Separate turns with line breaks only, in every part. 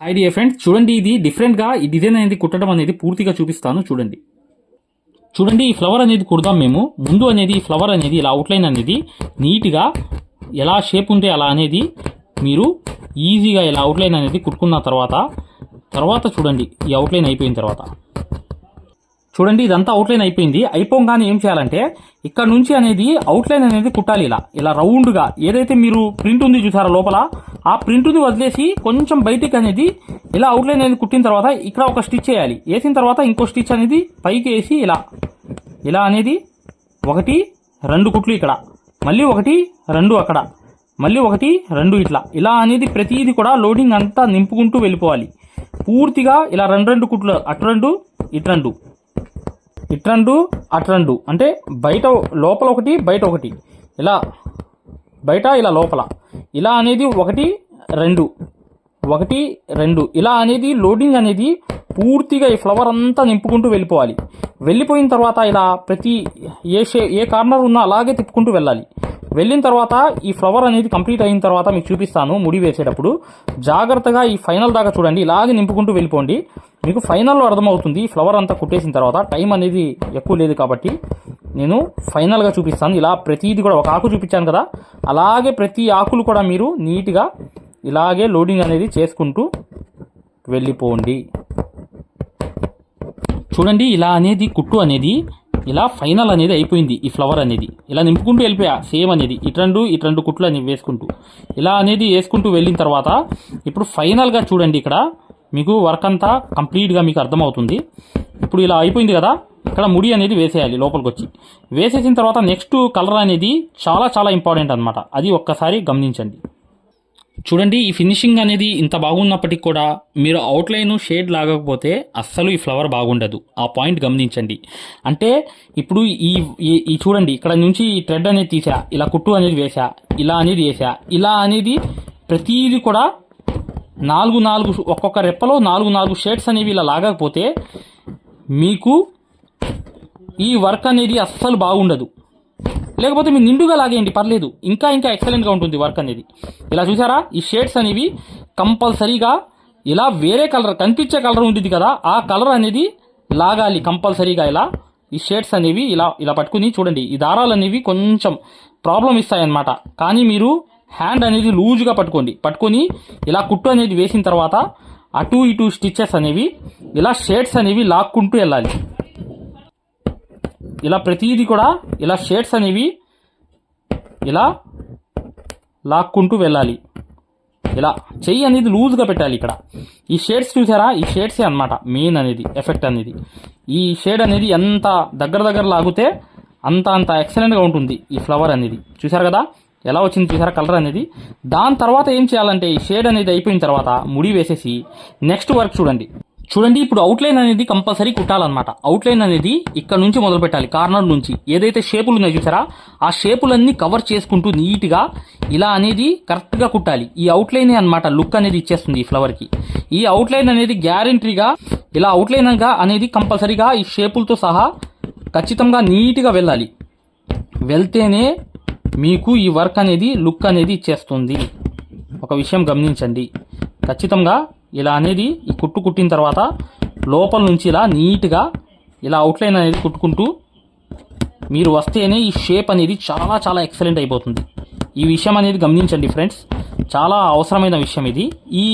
High dear friends చూడండి ఇది డిఫరెంట్గా ఈ డిజైన్ అనేది కుట్టడం అనేది పూర్తిగా చూపిస్తాను. చూడండి. చూడండి ఈ ఫ్లవర్ అనేది కుడదాం మేము. ముందు అనేది ఈ ఫ్లవర్ అనేది ఇలా అవుట్లైన్ అనేది నీట్గా ఎలా షేప్ ఉంటే అలా అనేది మీరు ఈజీగా ఇలా అవుట్లైన్ అనేది కుట్టుకున్న తర్వాత తర్వాత చూడండి ఈ అవుట్లైన్ అయిపోయిన తర్వాత. చూడండి ఇదంతా అవుట్లైన్ అయిపోయింది. అయిపోగానే ఏం చేయాలంటే ఇక్కడ నుంచి అనేది అవుట్లైన్ అనేది కుట్టాలి ఇలా. ఇలా రౌండ్గా. ఏదైతే మీరు ప్రింట్ ఉంది చూసారా లోపల ఆ ప్రింట్ని వదిలేసి కొంచెం బయటికి అనేది ఇలా అవుట్లైన్ అనేది కుట్టిన తర్వాత ఇక్కడ ఒక స్టిచ్ చేయాలి. వేసిన తర్వాత ఇంకో స్టిచ్ అనేది పైకి వేసి ఇలా. ఇలా అనేది ఒకటి రెండు కుట్లు ఇక్కడ. మళ్ళీ ఒకటి రెండు అక్కడ. మళ్ళీ ఒకటి రెండు ఇట్లా. ఇలా అనేది ప్రతిదీ కూడా లోడింగ్ అంతా నింపుకుంటూ వెళ్ళిపోవాలి. పూర్తిగా ఇలా రెండు రెండు కుట్లు అటు రెండు ఇటు రెండు. ఇట్రండు అట్రండు. అంటే బయట లోపల ఒకటి బయట ఒకటి. ఇలా బయట ఇలా లోపల. ఇలా అనేది ఒకటి రెండు. ఒకటి రెండు. ఇలా అనేది లోడింగ్ అనేది పూర్తిగా ఈ ఫ్లవర్ అంతా నింపుకుంటూ వెళ్ళిపోవాలి. వెళ్ళిపోయిన తర్వాత ఇలా ప్రతి ఏ షే ఏ కార్నర్ ఉన్నా అలాగే తిప్పుకుంటూ వెళ్ళాలి. వెళ్ళిన తర్వాత ఈ ఫ్లవర్ అనేది కంప్లీట్ అయిన తర్వాత మీకు చూపిస్తాను ముడి వేసేటప్పుడు. జాగ్రత్తగా ఈ ఫైనల్ దాకా చూడండి. ఇలాగే నింపుకుంటూ వెళ్ళిపోండి. మీకు ఫైనల్లో అర్థమవుతుంది ఈ ఫ్లవర్ అంతా కుట్టేసిన తర్వాత టైం అనేది ఎక్కువ లేదు కాబట్టి నేను ఫైనల్గా చూపిస్తాను. ఇలా ప్రతిది కూడా ఒక ఆకు చూపించాను కదా. అలాగే ప్రతి ఆకులు కూడా మీరు నీట్గా ఇలాగే లోడింగ్ అనేది చేసుకుంటూ వెళ్ళిపోండి. చూడండి ఇలా అనేది కుట్టు అనేది ఇలా ఫైనల్ అనేది అయిపోయింది ఈ ఫ్లవర్ అనేది. ఇలా నింపుకుంటూ వెళ్ళిపోయా సేమ్ అనేది. ఇటు రెండు ఇటు రెండు కుట్లు అని వేసుకుంటూ. ఇలా అనేది వేసుకుంటూ వెళ్ళిన తర్వాత ఇప్పుడు ఫైనల్గా చూడండి ఇక్కడ. మీకు వర్క్ అంతా కంప్లీట్గా మీకు అర్థమవుతుంది. ఇప్పుడు ఇలా అయిపోయింది కదా ఇక్కడ ముడి అనేది వేసేయాలి లోపలికి వచ్చి వేసేసిన తర్వాత నెక్స్ట్ కలర్ అనేది చాలా చాలా ఇంపార్టెంట్ అనమాట అది ఒక్కసారి గమనించండి. చూడండి ఈ ఫినిషింగ్ అనేది ఇంత బాగున్నప్పటికీ కూడా మీరు అవుట్లైన్ షేడ్ లాగకపోతే అస్సలు ఈ ఫ్లవర్ బాగుండదు. ఆ పాయింట్ గమనించండి. అంటే ఇప్పుడు ఈ ఈ- చూడండి ఇక్కడ నుంచి ఈ థ్రెడ్ అనేది తీసా ఇలా కుట్టు అనేది వేసా ఇలా అనేది వేసా ఇలా అనేది ప్రతిదీ కూడా నాలుగు నాలుగు ఒక్కొక్క రెప్పలో నాలుగు నాలుగు షేడ్స్ అనేవి ఇలా లాగకపోతే మీకు ఈ వర్క్ అనేది అస్సలు బాగుండదు. లేకపోతే మీరు నిండుగా లాగేయండి పర్లేదు. ఇంకా ఇంకా ఎక్సలెంట్గా ఉంటుంది వర్క్ అనేది. ఇలా చూసారా? ఈ షేడ్స్ అనేవి కంపల్సరీగా ఇలా వేరే కలర్ కనిపించే కలర్ ఉంటుంది కదా ఆ కలర్ అనేది లాగాలి కంపల్సరీగా ఇలా. ఈ షేడ్స్ అనేవి ఇలా ఇలా పట్టుకుని చూడండి. ఈ దారాలు అనేవి కొంచెం ప్రాబ్లం ఇస్తాయన్నమాట. కానీ మీరు హ్యాండ్ అనేది లూజ్గా పట్టుకోండి. పట్టుకొని ఇలా కుట్టు అనేది వేసిన తర్వాత అటు ఇటు స్టిచ్చెస్ అనేవి ఇలా షేడ్స్ అనేవి లాక్కుంటూ వెళ్ళాలి. ఇలా ప్రతిదీ కూడా ఇలా షేడ్స్ అనేవి ఇలా లాక్కుంటూ వెళ్ళాలి. ఇలా చెయ్యి అనేది లూజ్గా పెట్టాలి ఇక్కడ. ఈ షేడ్స్ చూసారా? ఈ షేడ్సే అన్నమాట. మెయిన్ అనేది ఎఫెక్ట్ అనేది. ఈ షేడ్ అనేది ఎంత దగ్గర దగ్గర లాగితే అంత అంత ఎక్సలెంట్గా ఉంటుంది ఈ ఫ్లవర్ అనేది. చూసారు కదా? ఎలా వచ్చింది చూసారా? కలర్ అనేది. దాని తర్వాత ఏం చేయాలంటే ఈ షేడ్ అనేది అయిపోయిన తర్వాత ముడి వేసేసి నెక్స్ట్ వర్క్ చూడండి. చూడండి ఇప్పుడు అవుట్లైన్ అనేది కంపల్సరీ కుట్టాలన్నమాట. అవుట్లైన్ అనేది ఇక్కడ నుంచి మొదలు పెట్టాలి కార్నర్ నుంచి. ఏదైతే షేపులు ఉన్నాయో చూసారా? ఆ షేపులన్నీ కవర్ చేసుకుంటూ నీట్గా ఇలా అనేది కరెక్ట్గా కుట్టాలి. ఈ అవుట్లైనే అనమాట లుక్ అనేది ఇచ్చేస్తుంది ఈ ఫ్లవర్కి ఈ అవుట్లైన్ అనేది గ్యారంటీగా ఇలా అవుట్లైన్గా అనేది కంపల్సరీగా ఈ షేపులతో సహా ఖచ్చితంగా నీట్గా వెళ్ళాలి. వెళ్తేనే మీకు ఈ వర్క్ అనేది లుక్ అనేది ఇచ్చేస్తుంది. ఒక విషయం గమనించండి. ఖచ్చితంగా ఇలా అనేది ఈ కుట్టు కుట్టిన తర్వాత లోపల నుంచి ఇలా నీట్గా ఇలా అవుట్లైన్ అనేది కుట్టుకుంటూ మీరు వస్తేనే ఈ షేప్ అనేది చాలా చాలా ఎక్సలెంట్ అయిపోతుంది. ఈ విషయం అనేది గమనించండి ఫ్రెండ్స్ చాలా అవసరమైన విషయం ఇది. ఈ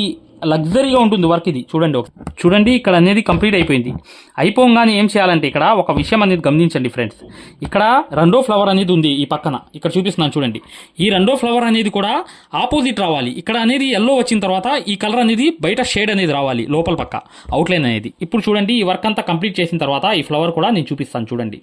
లగ్జరీగా ఉంటుంది వర్క్ ఇది. చూడండి ఒక- చూడండి ఇక్కడ అనేది కంప్లీట్ అయిపోయింది. అయిపోగానే ఏం చేయాలంటే ఇక్కడ ఒక విషయం అనేది గమనించండి ఫ్రెండ్స్. ఇక్కడ రెండో ఫ్లవర్ అనేది ఉంది ఈ పక్కన. ఇక్కడ చూపిస్తున్నాను చూడండి. ఈ రెండో ఫ్లవర్ అనేది కూడా ఆపోజిట్ రావాలి. ఇక్కడ అనేది ఎల్లో వచ్చిన తర్వాత ఈ కలర్ అనేది బయట షేడ్ అనేది రావాలి లోపల పక్క అవుట్లైన్ అనేది. ఇప్పుడు చూడండి ఈ వర్క్ అంతా కంప్లీట్ చేసిన తర్వాత ఈ ఫ్లవర్ కూడా నేను చూపిస్తాను చూడండి.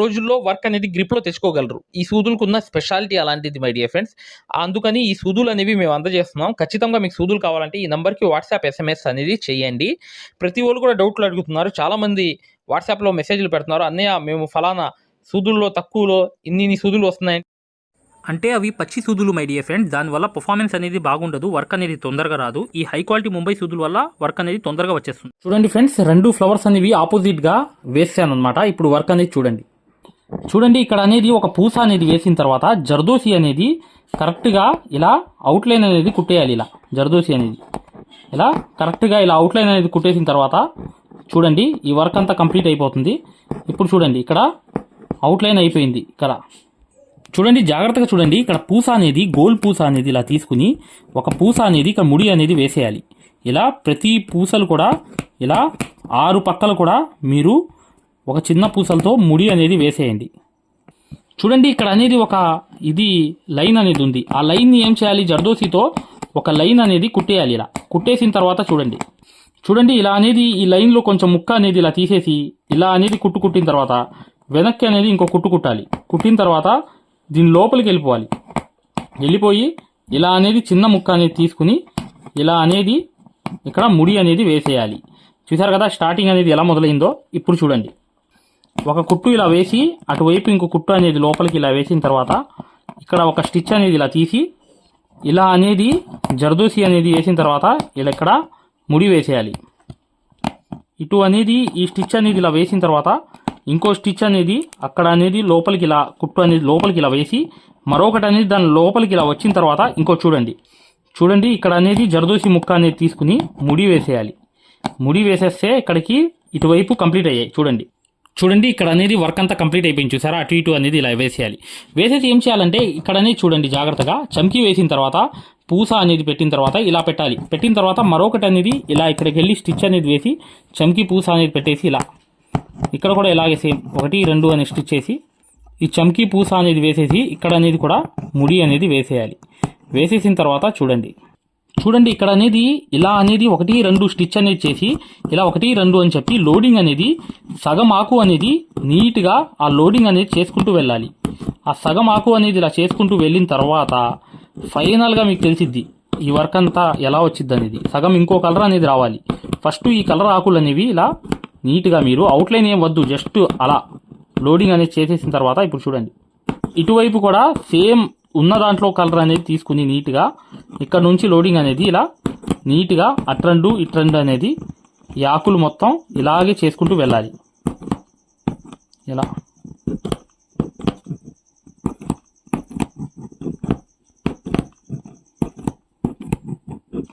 రోజుల్లో వర్క్ అనేది గ్రిప్లో తెచ్చుకోగలరు. ఈ సూదులకు ఉన్న స్పెషాలిటీ అలాంటిది మై డియర్ ఫ్రెండ్స్ అందుకని ఈ సూదులు అనేవి మేము అందజేస్తున్నాం. ఖచ్చితంగా మీకు సూదులు కావాలంటే ఈ నెంబర్కి వాట్సాప్ ఎస్ఎంఎస్ అనేది చేయండి. ప్రతి వాళ్ళు కూడా డౌట్లు అడుగుతున్నారు. చాలామంది వాట్సాప్లో మెసేజ్లు పెడుతున్నారు. అన్నయ్య మేము ఫలానా సూదుల్లో తక్కువలో ఇన్ని ఇన్ని సూదులు వస్తున్నాయి
అంటే అవి పచ్చి సూదులు మై డియర్ ఫ్రెండ్స్ దానివల్ల పర్ఫార్మెన్స్ అనేది బాగుండదు. వర్క్ అనేది తొందరగా రాదు. ఈ హై క్వాలిటీ ముంబై సూదుల వల్ల వర్క్ అనేది తొందరగా వచ్చేస్తుంది. చూడండి ఫ్రెండ్స్ రెండు ఫ్లవర్స్ అనేవి ఆపోజిట్గా వేసాను అనమాట ఇప్పుడు వర్క్ అనేది చూడండి. చూడండి ఇక్కడ అనేది ఒక పూస అనేది వేసిన తర్వాత జర్దోసి అనేది కరెక్ట్గా ఇలా అవుట్లైన్ అనేది కుట్టేయాలి ఇలా జర్దోసి అనేది. ఇలా కరెక్ట్గా ఇలా అవుట్లైన్ అనేది కుట్టేసిన తర్వాత చూడండి ఈ వర్క్ అంతా కంప్లీట్ అయిపోతుంది. ఇప్పుడు చూడండి ఇక్కడ అవుట్లైన్ అయిపోయింది ఇక్కడ. చూడండి జాగ్రత్తగా చూడండి ఇక్కడ పూస అనేది గోల్ పూస అనేది ఇలా తీసుకుని ఒక పూస అనేది ఇక్కడ ముడి అనేది వేసేయాలి. ఇలా ప్రతి పూసలు కూడా ఇలా ఆరు పక్కలు కూడా మీరు ఒక చిన్న పూసలతో ముడి అనేది వేసేయండి. చూడండి ఇక్కడ అనేది ఒక ఇది లైన్ అనేది ఉంది. ఆ లైన్ని ఏం చేయాలి? జర్దోసితో ఒక లైన్ అనేది కుట్టేయాలి ఇలా. కుట్టేసిన తర్వాత చూడండి. చూడండి ఇలా అనేది ఈ లైన్లో కొంచెం ముక్క అనేది ఇలా తీసేసి ఇలా అనేది కుట్టు కుట్టిన తర్వాత వెనక్కి అనేది ఇంకో కుట్టు కుట్టాలి. కుట్టిన తర్వాత దీని లోపలికి వెళ్ళిపోవాలి. వెళ్ళిపోయి ఇలా అనేది చిన్న ముక్క అనేది తీసుకుని ఇలా అనేది ఇక్కడ ముడి అనేది వేసేయాలి. చూసారు కదా స్టార్టింగ్ అనేది ఎలా మొదలైందో? ఇప్పుడు చూడండి. ఒక కుట్టు ఇలా వేసి అటువైపు ఇంకో కుట్టు అనేది లోపలికి ఇలా వేసిన తర్వాత ఇక్కడ ఒక స్టిచ్ అనేది ఇలా తీసి ఇలా అనేది జర్దోసి అనేది వేసిన తర్వాత ఇలా ఇక్కడ ముడి వేసేయాలి. ఇటు అనేది ఈ స్టిచ్ అనేది ఇలా వేసిన తర్వాత ఇంకో స్టిచ్ అనేది అక్కడ అనేది లోపలికి ఇలా కుట్టు అనేది లోపలికి ఇలా వేసి మరొకటి అనేది దాని లోపలికి ఇలా వచ్చిన తర్వాత ఇంకో చూడండి. చూడండి ఇక్కడ అనేది జర్దోసి ముక్క అనేది తీసుకుని ముడి వేసేయాలి. ముడి వేసేస్తే ఇక్కడికి ఇటువైపు కంప్లీట్ అయ్యాయి. చూడండి. చూడండి ఇక్కడ అనేది వర్క్ అంతా కంప్లీట్ అయిపోయింది చూసారా? అటు ఇటు అనేది ఇలా వేసేయాలి. వేసేసి ఏం చేయాలంటే ఇక్కడ అనేది చూడండి జాగ్రత్తగా. చమ్కి వేసిన తర్వాత పూస అనేది పెట్టిన తర్వాత ఇలా పెట్టాలి. పెట్టిన తర్వాత మరొకటి అనేది ఇలా ఇక్కడికి వెళ్ళి స్టిచ్ అనేది వేసి చమ్కి పూస అనేది పెట్టేసి ఇలా. ఇక్కడ కూడా ఇలాగే సేమ్ ఒకటి రెండు అని స్టిచ్ చేసి ఈ చమ్కి పూస అనేది వేసేసి ఇక్కడ అనేది కూడా ముడి అనేది వేసేయాలి. వేసేసిన తర్వాత చూడండి. చూడండి ఇక్కడ అనేది ఇలా అనేది ఒకటి రెండు స్టిచ్ అనేది చేసి ఇలా ఒకటి రెండు అని చెప్పి లోడింగ్ అనేది సగం ఆకు అనేది నీట్గా ఆ లోడింగ్ అనేది చేసుకుంటూ వెళ్ళాలి. ఆ సగం ఆకు అనేది ఇలా చేసుకుంటూ వెళ్ళిన తర్వాత ఫైనల్గా మీకు తెలిసిద్ది ఈ వర్క్ అంతా ఎలా వచ్చింది అనేది. సగం ఇంకో కలర్ అనేది రావాలి. ఫస్ట్ ఈ కలర్ ఆకులు అనేవి ఇలా నీట్గా మీరు అవుట్లైన్ ఏం వద్దు జస్ట్ అలా లోడింగ్ అనేది చేసేసిన తర్వాత ఇప్పుడు చూడండి. ఇటువైపు కూడా సేమ్ ఉన్న దాంట్లో కలర్ అనేది తీసుకుని నీట్గా ఇక్కడ నుంచి లోడింగ్ అనేది ఇలా నీట్గా అట్రండు ఇట్రండు అనేది ఈ ఆకులు మొత్తం ఇలాగే చేసుకుంటూ వెళ్ళాలి. ఇలా.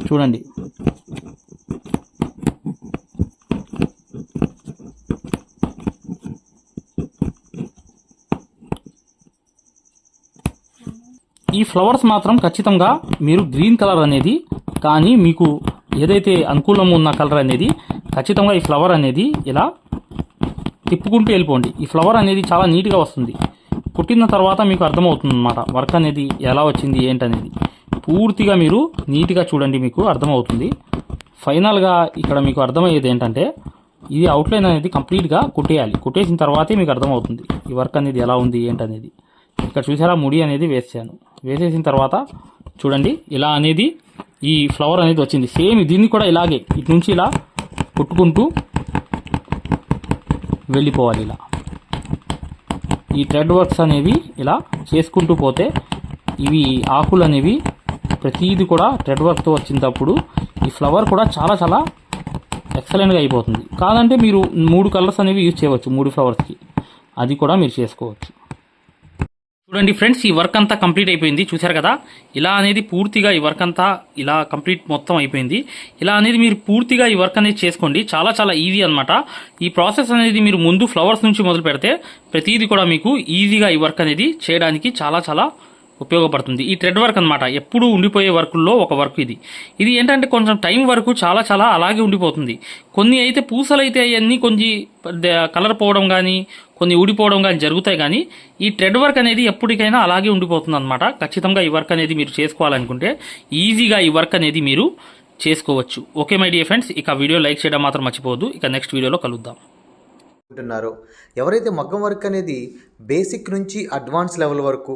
చూడండి ఈ ఫ్లవర్స్ మాత్రం ఖచ్చితంగా మీరు గ్రీన్ కలర్ అనేది కానీ మీకు ఏదైతే అనుకూలం ఉన్న కలర్ అనేది ఖచ్చితంగా ఈ ఫ్లవర్ అనేది ఇలా తిప్పుకుంటూ వెళ్ళిపోండి. ఈ ఫ్లవర్ అనేది చాలా నీట్గా వస్తుంది. కుట్టిన తర్వాత మీకు అర్థమవుతుంది అనమాట వర్క్ అనేది ఎలా వచ్చింది ఏంటనేది. పూర్తిగా మీరు నీట్గా చూడండి మీకు అర్థమవుతుంది. ఫైనల్గా ఇక్కడ మీకు అర్థమయ్యేది ఏంటంటే ఇది అవుట్లైన్ అనేది కంప్లీట్గా కుట్టేయాలి. కుట్టేసిన తర్వాతే మీకు అర్థమవుతుంది. ఈ వర్క్ అనేది ఎలా ఉంది ఏంటనేది. ఇక్కడ చూసారా ముడి అనేది వేసాను వేసేసిన తర్వాత చూడండి ఇలా అనేది ఈ ఫ్లవర్ అనేది వచ్చింది. సేమ్ దీన్ని కూడా ఇలాగే ఇటు నుంచి ఇలా కుట్టుకుంటూ వెళ్ళిపోవాలి ఇలా. ఈ థ్రెడ్ వర్క్స్ అనేవి ఇలా చేసుకుంటూ పోతే ఇవి ఆకులు అనేవి ప్రతిదీ కూడా థ్రెడ్ వర్క్తో వచ్చినప్పుడు ఈ ఫ్లవర్ కూడా చాలా చాలా ఎక్సలెంట్గా అయిపోతుంది. కాదంటే మీరు మూడు కలర్స్ అనేవి యూజ్ చేయవచ్చు మూడు ఫ్లవర్స్కి అది కూడా మీరు చేసుకోవచ్చు. చూడండి ఫ్రెండ్స్ ఈ వర్క్ అంతా కంప్లీట్ అయిపోయింది. చూశారు కదా? ఇలా అనేది పూర్తిగా ఈ వర్క్ అంతా ఇలా కంప్లీట్ మొత్తం అయిపోయింది. ఇలా అనేది మీరు పూర్తిగా ఈ వర్క్ అనేది చేసుకోండి. చాలా చాలా ఈజీ అనమాట ఈ ప్రాసెస్ అనేది మీరు ముందు ఫ్లవర్స్ నుంచి మొదలు పెడితే ప్రతిదీ కూడా మీకు ఈజీగా ఈ వర్క్ అనేది చేయడానికి చాలా చాలా ఉపయోగపడుతుంది. ఈ థ్రెడ్ వర్క్ అన్నమాట. ఎప్పుడు ఉండిపోయే వర్కుల్లో ఒక వర్క్ ఇది. ఇది ఏంటంటే కొంచెం టైం వరకు చాలా చాలా అలాగే ఉండిపోతుంది. కొన్ని అయితే పూసలు అయితే అవన్నీ కొంచెం కలర్ పోవడం కానీ కొన్ని ఊడిపోవడం కానీ జరుగుతాయి కానీ ఈ థ్రెడ్ వర్క్ అనేది ఎప్పటికైనా అలాగే ఉండిపోతుంది అనమాట ఖచ్చితంగా ఈ వర్క్ అనేది మీరు చేసుకోవాలనుకుంటే ఈజీగా ఈ వర్క్ అనేది మీరు చేసుకోవచ్చు. ఓకే మై డియర్ ఫ్రెండ్స్ ఇక వీడియో లైక్ చేయడం మాత్రం మర్చిపోవద్దు. ఇక నెక్స్ట్ వీడియోలో కలుద్దాం.
ఉంటున్నారో ఎవరైతే మగ్గం వర్క్ అనేది బేసిక్ నుంచి అడ్వాన్స్ లెవెల్ వరకు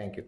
థ్యాంక్ యూ